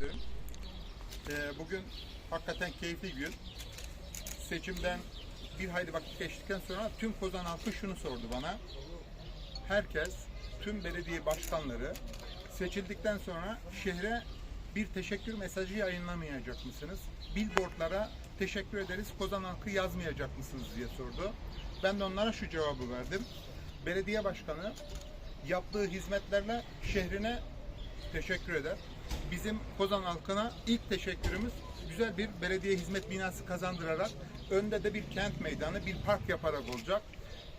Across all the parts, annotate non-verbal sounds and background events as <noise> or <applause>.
ederim. Ee, bugün hakikaten keyifli gün. Seçimden bir hayli vakit geçtikten sonra tüm Kozan halkı şunu sordu bana. Herkes, tüm belediye başkanları seçildikten sonra şehre bir teşekkür mesajı yayınlamayacak mısınız? Billboardlara teşekkür ederiz, Kozan halkı yazmayacak mısınız diye sordu. Ben de onlara şu cevabı verdim. Belediye başkanı yaptığı hizmetlerle şehrine teşekkür eder. Bizim Kozan halkına ilk teşekkürümüz güzel bir belediye hizmet binası kazandırarak önde de bir kent meydanı, bir park yaparak olacak.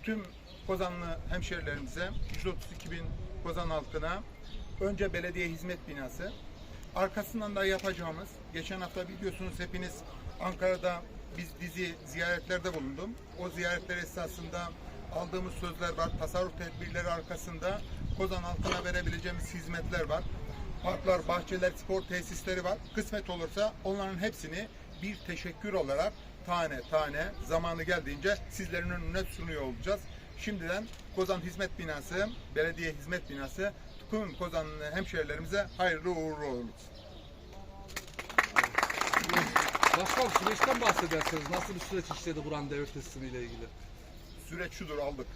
Tüm Kozanlı hemşerilerimize, 132 bin Kozan halkına önce belediye hizmet binası, arkasından da yapacağımız, geçen hafta biliyorsunuz hepiniz Ankara'da biz dizi ziyaretlerde bulundum. O ziyaretler esasında aldığımız sözler var, tasarruf tedbirleri arkasında Kozan halkına verebileceğimiz hizmetler var. Parklar, bahçeler, spor tesisleri var. Kısmet olursa onların hepsini bir teşekkür olarak tane tane zamanı geldiğince sizlerin önüne sunuyor olacağız. Şimdiden Kozan Hizmet Binası, Belediye Hizmet Binası tüm Kozanlı hemşehrilerimize hayırlı uğurlu olsun. Başkan süreçten bahsederseniz nasıl bir süreç işledi buranın devlet teslimiyle ilgili? Süreç şudur aldık.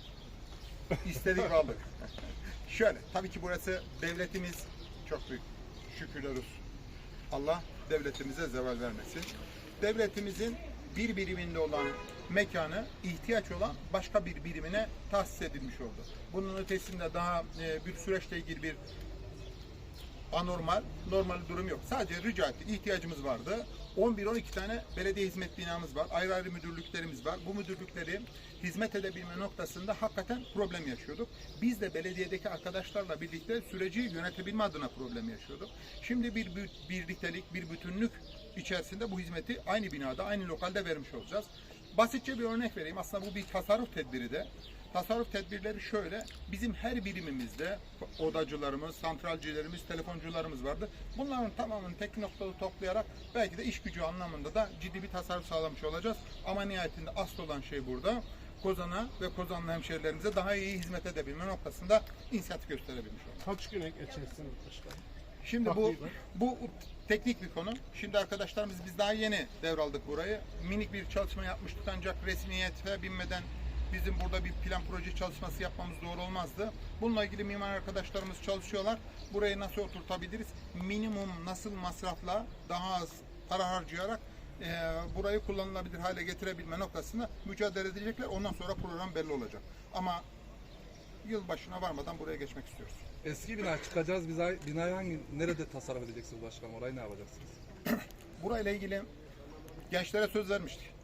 İstedik aldık. <laughs> Şöyle tabii ki burası devletimiz çok büyük. Şükürler olsun. Allah devletimize zeval vermesin. Devletimizin bir biriminde olan mekanı ihtiyaç olan başka bir birimine tahsis edilmiş oldu. Bunun ötesinde daha e, bir süreçle ilgili bir anormal, normal durum yok. Sadece rica etti, ihtiyacımız vardı. 11-12 tane belediye hizmet binamız var. Ayrı ayrı müdürlüklerimiz var. Bu müdürlükleri hizmet edebilme noktasında hakikaten problem yaşıyorduk. Biz de belediyedeki arkadaşlarla birlikte süreci yönetebilme adına problem yaşıyorduk. Şimdi bir birliktelik, bir bütünlük içerisinde bu hizmeti aynı binada, aynı lokalde vermiş olacağız. Basitçe bir örnek vereyim. Aslında bu bir tasarruf tedbiri de. Tasarruf tedbirleri şöyle. Bizim her birimimizde odacılarımız, santralcilerimiz, telefoncularımız vardı. Bunların tamamını tek noktada toplayarak belki de iş gücü anlamında da ciddi bir tasarruf sağlamış olacağız. Ama nihayetinde asıl olan şey burada. Kozan'a ve Kozanlı hemşehrilerimize daha iyi hizmet edebilme noktasında inisiyatif gösterebilmiş olmak. Kaç güne geçersin başkan? Şimdi bu bu teknik bir konu. Şimdi arkadaşlarımız biz daha yeni devraldık burayı. Minik bir çalışma yapmıştık ancak resmiyete binmeden bizim burada bir plan proje çalışması yapmamız doğru olmazdı. Bununla ilgili mimar arkadaşlarımız çalışıyorlar. Burayı nasıl oturtabiliriz? Minimum nasıl masrafla daha az para harcayarak e, burayı kullanılabilir hale getirebilme noktasında mücadele edecekler. Ondan sonra program belli olacak. Ama yıl başına varmadan buraya geçmek istiyoruz. Eski bina çıkacağız. Biz ay- binayı hangi nerede tasarruf edeceksiniz başkan? Orayı ne yapacaksınız? <clears throat> Burayla ilgili gençlere söz vermiştik.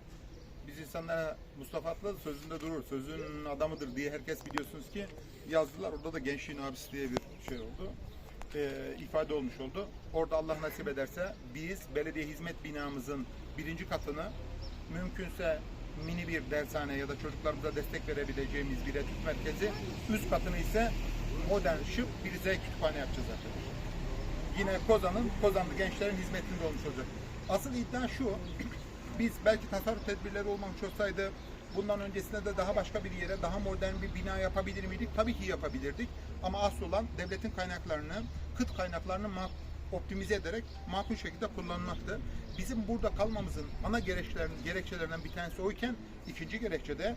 Biz insanlara Mustafa Atlı sözünde durur, sözün adamıdır diye herkes biliyorsunuz ki yazdılar. Orada da gençliğin abisi diye bir şey oldu. Ee, ifade olmuş oldu. Orada Allah nasip ederse biz belediye hizmet binamızın birinci katını mümkünse mini bir dershane ya da çocuklarımıza destek verebileceğimiz bir etüt merkezi, üst katını ise modern şık bir Z kütüphane yapacağız arkadaşlar yine Kozan'ın, Kozanlı gençlerin hizmetinde olmuş olacak. Asıl iddia şu, biz belki tasarruf tedbirleri olmamış olsaydı bundan öncesinde de daha başka bir yere, daha modern bir bina yapabilir miydik? Tabii ki yapabilirdik. Ama asıl olan devletin kaynaklarını, kıt kaynaklarını optimize ederek makul şekilde kullanmaktı. Bizim burada kalmamızın ana gerekçelerinden bir tanesi oyken ikinci gerekçe de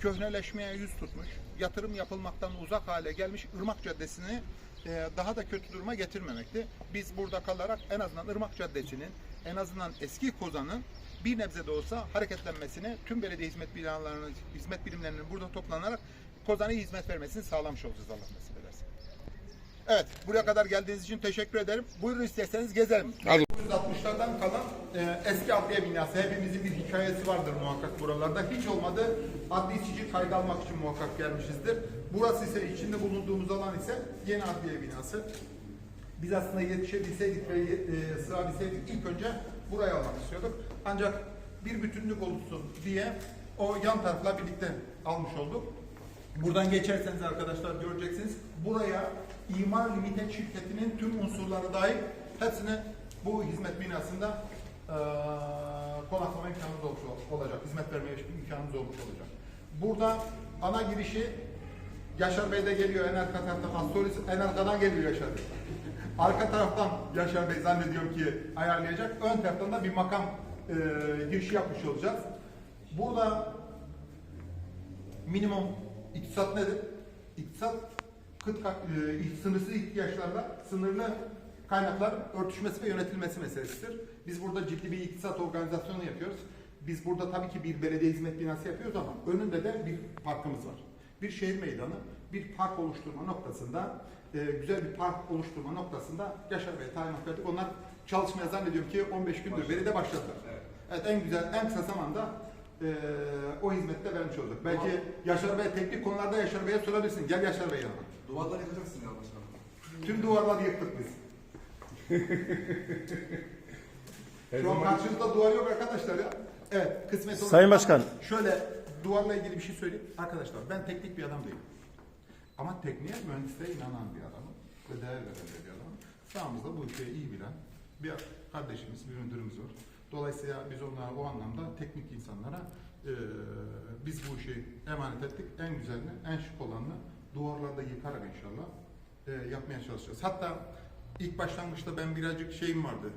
köhneleşmeye yüz tutmuş, yatırım yapılmaktan uzak hale gelmiş Irmak Caddesi'ni e, daha da kötü duruma getirmemekti. Biz burada kalarak en azından Irmak Caddesi'nin, en azından eski Kozan'ın bir nebze de olsa hareketlenmesini, tüm belediye hizmet binalarının, hizmet birimlerinin burada toplanarak Kozan'a hizmet vermesini sağlamış olacağız Allah nasip ederse. Evet, buraya kadar geldiğiniz için teşekkür ederim. Buyurun isterseniz gezelim. 1960'lardan kalan e, eski adliye binası. Hepimizin bir hikayesi vardır muhakkak buralarda. Hiç olmadı adli sicil kaydı almak için muhakkak gelmişizdir. Burası ise içinde bulunduğumuz alan ise yeni adliye binası. Biz aslında yetişebilseydik ve e, sığabilseydik ilk önce buraya almak istiyorduk. Ancak bir bütünlük oluşsun diye o yan tarafla birlikte almış olduk. Buradan geçerseniz arkadaşlar göreceksiniz. Buraya İmar Limited şirketinin tüm unsurları dahil hepsini bu hizmet binasında eee konaklama imkanımız olacak. Hizmet vermeye imkanımız olmuş olacak. Burada ana girişi Yaşar Bey de geliyor en arka tarafta Hastoris en arkadan geliyor Yaşar Bey. Arka taraftan Yaşar Bey zannediyorum ki ayarlayacak. Ön taraftan da bir makam e, girişi yapmış olacağız. Burada minimum iktisat nedir? İktisat kıt, e, sınırsız ihtiyaçlarla sınırlı kaynaklar örtüşmesi ve yönetilmesi meselesidir. Biz burada ciddi bir iktisat organizasyonu yapıyoruz. Biz burada tabii ki bir belediye hizmet binası yapıyoruz ama önünde de bir parkımız var. Bir şehir meydanı, bir park oluşturma noktasında, e, güzel bir park oluşturma noktasında Yaşar Bey'e talimat verdik. Onlar çalışmaya zannediyorum ki 15 gündür beri de başladılar. Evet en güzel, en kısa zamanda e, o hizmette vermiş olduk. Belki Yaşar Bey teknik konularda Yaşar Bey'e sorabilirsin. Gel Yaşar Bey yanıma. Duvarları yıkacaksın ya başkanım. Tüm duvarları yıktık biz. <laughs> Şu an karşınızda duvar yok arkadaşlar ya. Evet, kısmet olur. Sayın Başkan. Şöyle duvarla ilgili bir şey söyleyeyim. Arkadaşlar ben teknik bir adam değilim. Ama tekniğe, mühendisliğe inanan bir adamım. Ve değer veren bir adamım. Sağımızda bu ülkeyi iyi bilen bir kardeşimiz, bir müdürümüz var. Dolayısıyla biz onlara o anlamda teknik insanlara eee, biz bu işi emanet ettik. En güzelini, en şık olanını duvarlarda yıkarak inşallah eee, yapmaya çalışacağız. Hatta ilk başlangıçta ben birazcık şeyim vardı.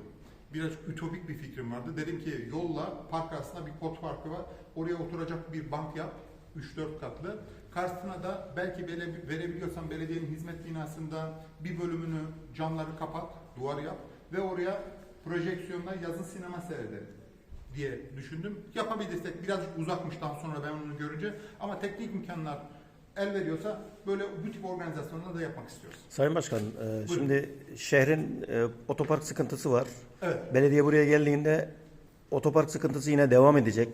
Birazcık ütopik bir fikrim vardı. Dedim ki yolla park arasında bir pot farkı var. Oraya oturacak bir bank yap. 3-4 katlı. Karşısına da belki bele- verebiliyorsan belediyenin hizmet binasında bir bölümünü camları kapat, duvar yap ve oraya projeksiyonla yazın sinema seyredelim diye düşündüm. Yapabilirsek birazcık uzakmış daha sonra ben onu görünce ama teknik imkanlar el veriyorsa böyle bu tip organizasyonları da yapmak istiyoruz. Sayın Başkan, e, şimdi şehrin e, otopark sıkıntısı var. Evet. Belediye buraya geldiğinde otopark sıkıntısı yine devam edecek.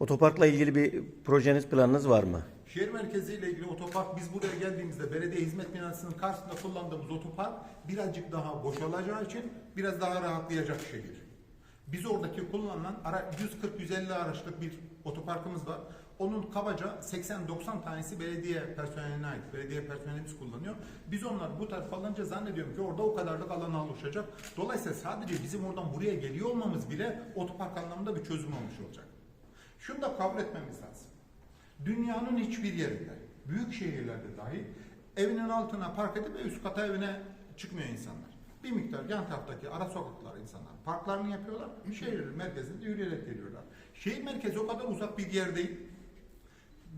Otoparkla ilgili bir projeniz, planınız var mı? Şehir merkeziyle ilgili otopark biz buraya geldiğimizde belediye hizmet binasının karşısında kullandığımız otopark birazcık daha boşalacağı için biraz daha rahatlayacak şehir. Biz oradaki kullanılan ara 140-150 araçlık bir otoparkımız var. Onun kabaca 80-90 tanesi belediye personeline ait. Belediye personelimiz kullanıyor. Biz onları bu tarafa alınca zannediyorum ki orada o kadarlık alana oluşacak. Dolayısıyla sadece bizim oradan buraya geliyor olmamız bile otopark anlamında bir çözüm olmuş olacak. Şunu da kabul etmemiz lazım. Dünyanın hiçbir yerinde, büyük şehirlerde dahi evinin altına park edip üst kata evine çıkmıyor insanlar. Bir miktar yan taraftaki ara sokaklar insanlar parklarını yapıyorlar. Şehrin merkezinde yürüyerek geliyorlar. Şehir merkezi o kadar uzak bir yer değil.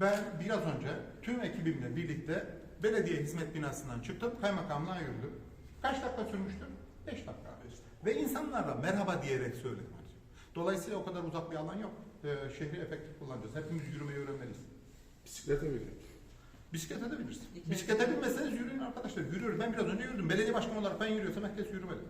Ben biraz önce tüm ekibimle birlikte belediye hizmet binasından çıktım, kaymakamlığa yürüdüm. Kaç dakika sürmüştü? 5 dakika. Ve insanlarla merhaba diyerek söyledim. Dolayısıyla o kadar uzak bir alan yok. Ee, şehri efektif kullanacağız. Hepimiz yürümeyi öğrenmeliyiz. Bisiklete bindik. Bisiklete de biniriz. Bisiklete binmeseniz yürüyün arkadaşlar. Yürüyoruz. Ben biraz önce yürüdüm. Belediye başkanı olarak ben yürüyorsam herkes yürümeli.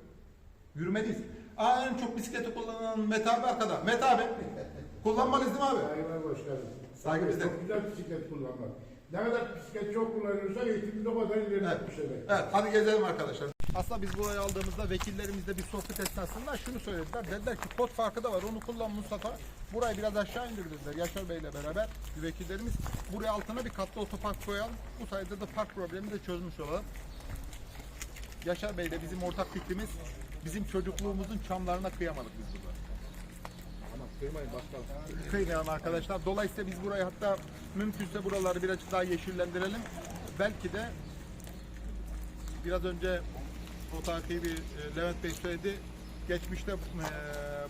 Yürümeliyiz. Aa en çok bisikleti kullanan Mete abi arkada. Mete abi. <laughs> Kullanmalıyız değil mi abi? Saygılar hoş geldin. Saygı bizden. Çok güzel bisiklet kullanmak. Ne kadar bisiklet çok kullanıyorsan eğitimde o kadar Evet. ilerletmiş demek. Evet, hadi gezelim arkadaşlar. Aslında biz burayı aldığımızda vekillerimizle bir sohbet esnasında şunu söylediler. Dediler ki pot farkı da var onu kullan Mustafa. Burayı biraz aşağı indir dediler Yaşar Bey'le beraber vekillerimiz. Buraya altına bir katlı otopark koyalım. Bu sayede de park problemini de çözmüş olalım. Yaşar Bey'le bizim ortak fikrimiz bizim çocukluğumuzun çamlarına kıyamadık biz burada. Ama kıymayın başkanım. kıymayalım arkadaşlar. Dolayısıyla biz burayı hatta mümkünse buraları birazcık daha yeşillendirelim. Belki de biraz önce o takibi e, Levent Bey söyledi. Geçmişte e,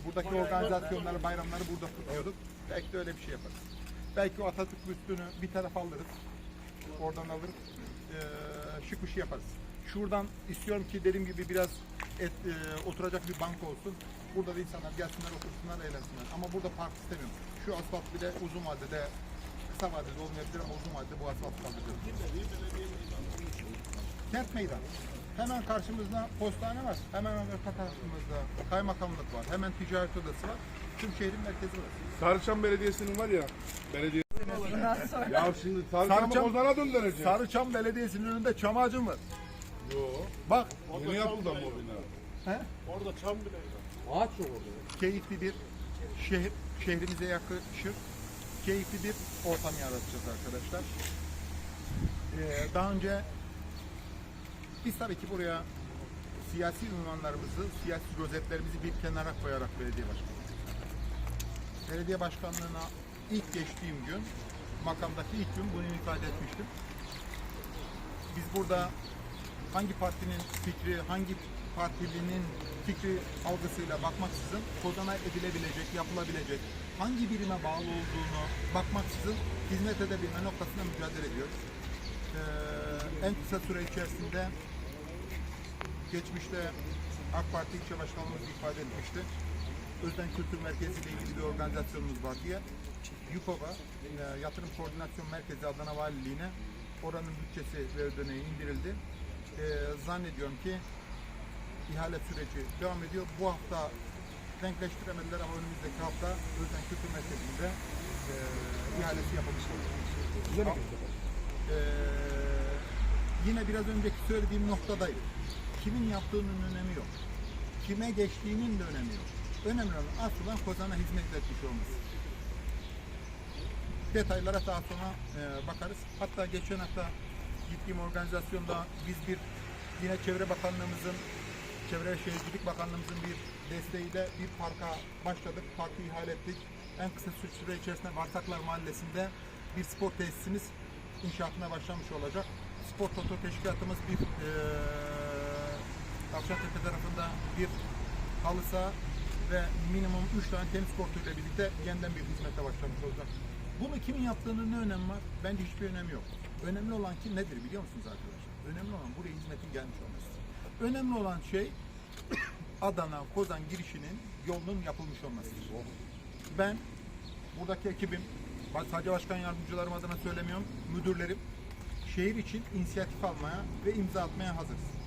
buradaki organizasyonları, bayramları burada kutluyorduk. Belki de öyle bir şey yaparız. Belki o Atatürk büstünü bir tarafa alırız. Oradan alırız. Şık bir şey yaparız. Şuradan istiyorum ki dediğim gibi biraz et, e, oturacak bir bank olsun. Burada da insanlar gelsinler, otursunlar, eğlensinler. Ama burada park istemiyorum. Şu asfalt bile uzun vadede, kısa vadede olmayabilir ama uzun vadede bu asfalt kaldıracağız. Kent meydanı. Hemen karşımızda postane var. Hemen arka tarafımızda kaymakamlık var. Hemen ticaret odası var. Tüm şehrin merkezi var. Sarıçam Belediyesi'nin var ya, belediye... ya şimdi Sarıçam'ı Sarıçam- Ozan'a döndüreceğim. Sarıçam Belediyesi'nin önünde çam ağacım var. Yo. Bak Yeni yapıldı ama o bina. he? Ağaç yok orada. keyifli bir şehir, şehrimize yakışır. Keyifli bir ortam yaratacağız arkadaşlar. Ee, daha önce biz tabii ki buraya siyasi ünvanlarımızı, siyasi rozetlerimizi bir kenara koyarak belediye başkanı. Belediye başkanlığına ilk geçtiğim gün, makamdaki ilk gün bunu ifade etmiştim. Biz burada hangi partinin fikri, hangi Partilinin fikri algısıyla bakmaksızın Kozan'a edilebilecek, yapılabilecek, hangi birime bağlı olduğunu bakmaksızın hizmet edebilme noktasında mücadele ediyoruz. Ee, en kısa süre içerisinde geçmişte AK Parti ilçe başkanımız ifade etmişti. Özden Kültür Merkezi ile ilgili bir organizasyonumuz var diye. YUKOB'a, e, Yatırım Koordinasyon Merkezi Adana Valiliğine oranın bütçesi ve ödeneği indirildi. E, zannediyorum ki ihale süreci devam ediyor. Bu hafta denkleştiremediler ama önümüzdeki hafta Özden Kültür Merkezi'nde e, ihalesi yapılacak. Ee, yine biraz önceki söylediğim noktadayım. Kimin yaptığının önemi yok. Kime geçtiğinin de önemi yok. Önemli olan aslında Kozan'a hizmet etmiş olması. Detaylara daha sonra e, bakarız. Hatta geçen hafta gittiğim organizasyonda biz bir yine Çevre Bakanlığımızın Çevre Şehircilik Bakanlığımızın bir desteğiyle bir parka başladık. Parkı ihale ettik. En kısa sü- süre içerisinde Barsaklar Mahallesi'nde bir spor tesisimiz inşaatına başlamış olacak. Spor Toto Teşkilatımız bir eee Tavşantepe tarafında bir halı saha ve minimum 3 tane tenis kortu ile birlikte yeniden bir hizmete başlamış olacak. Bunu kimin yaptığının ne önemi var? Bence hiçbir önemi yok. Önemli olan ki nedir biliyor musunuz arkadaşlar? Önemli olan buraya hizmetin gelmiş olması. Önemli olan şey <coughs> Adana, Kozan girişinin yolunun yapılmış olmasıdır. Ben buradaki ekibim, sadece başkan yardımcılarım adına söylemiyorum, müdürlerim şehir için inisiyatif almaya ve imza atmaya hazırız.